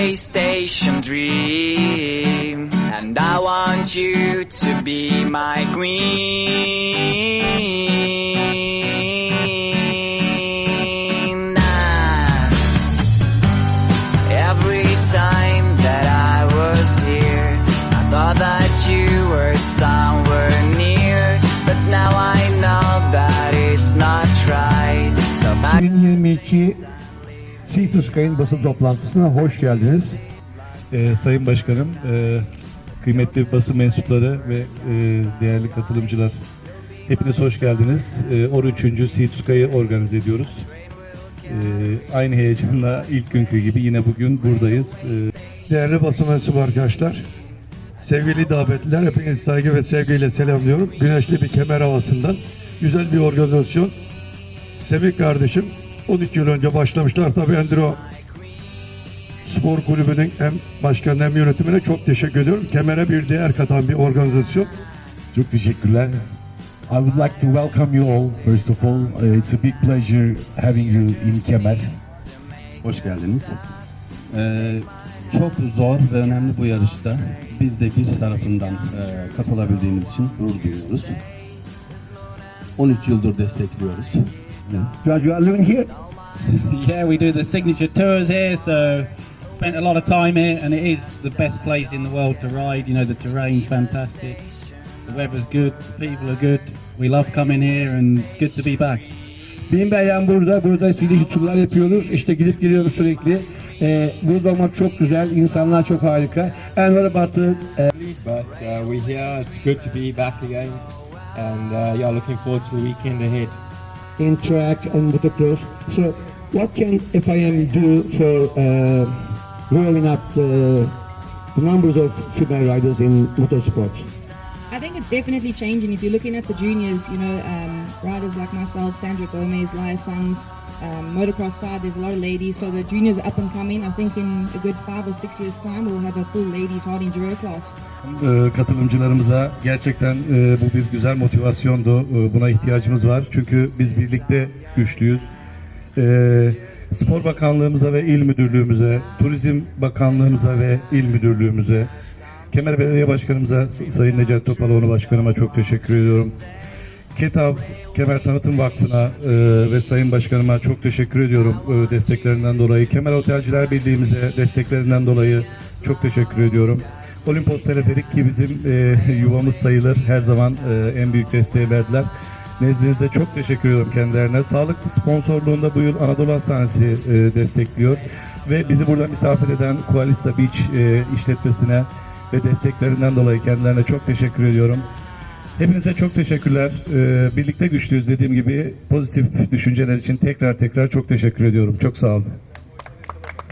PlayStation dream. And I want you to be my queen. Every time that I was here, I thought that you were somewhere near. But now I know that it's not right. So back 2022 Seyituskay'ın basın toplantısına hoş geldiniz. Ee, Sayın Başkanım, e, kıymetli basın mensupları ve e, değerli katılımcılar, hepiniz hoş geldiniz. E, 13. Siyituska'yı organize ediyoruz. E, aynı heyecanla ilk günkü gibi yine bugün buradayız. E, Değerli basın mensubu arkadaşlar, sevgili davetliler, hepinizi saygı ve sevgiyle selamlıyorum. Güneşli bir kemer havasından güzel bir organizasyon. Semih kardeşim 12 yıl önce başlamışlar. Tabii Enduro Spor Kulübü'nün hem başkanı hem yönetimine çok teşekkür ediyorum. Kemere bir değer katan bir organizasyon. Çok teşekkürler. I would like to welcome you all. First of all, uh, it's a big pleasure having you in Kemer. Hoş geldiniz. Ee, çok zor ve önemli bu yarışta biz de bir tarafından e, katılabildiğimiz için gurur duyuyoruz. 13 yıldır destekliyoruz. George, you are living here? Yeah, we do the signature tours here, so spent a lot of time here, and it is the best place in the world to ride. You know, the terrain's fantastic, the weather's good, the people are good. We love coming here, and good to be back. Bin Bey'den burada, burada silişi turlar yapıyoruz. İşte gidip geliyoruz sürekli. Ee, burada olmak çok güzel, insanlar çok harika. And what about the, uh, but uh, we're here. It's good to be back again, and uh, yeah, looking forward to the weekend ahead. In track and motocross? So, what can FIM do for uh, growing up the, the numbers of female riders in motorsports? I think it's definitely changing. If you're looking at the juniors, you know, um, riders like myself, Sandra Gomez, Laya Sons, um, motocross side, there's a lot of ladies. So the juniors are up and coming. I think in a good five or six years' time, we'll have a full ladies hard enduro class. e, katılımcılarımıza gerçekten e, bu bir güzel motivasyondu. E, buna ihtiyacımız var. Çünkü biz birlikte güçlüyüz. E, Spor Bakanlığımıza ve İl Müdürlüğümüze, Turizm Bakanlığımıza ve İl Müdürlüğümüze, Kemer Belediye Başkanımıza, Sayın Necati Topaloğlu Başkanıma çok teşekkür ediyorum. KETAV, Kemer Tanıtım Vakfı'na e, ve Sayın Başkanıma çok teşekkür ediyorum e, desteklerinden dolayı. Kemer Otelciler Birliği'mize desteklerinden dolayı çok teşekkür ediyorum. Olimpos Teleferik ki bizim e, yuvamız sayılır. Her zaman e, en büyük desteği verdiler. Nezdinizde çok teşekkür ediyorum kendilerine. Sağlık sponsorluğunda bu yıl Anadolu Hastanesi e, destekliyor. Ve bizi burada misafir eden Koalista Beach e, işletmesine ve desteklerinden dolayı kendilerine çok teşekkür ediyorum. Hepinize çok teşekkürler. Ee, birlikte güçlüyüz dediğim gibi pozitif düşünceler için tekrar tekrar çok teşekkür ediyorum. Çok sağ olun.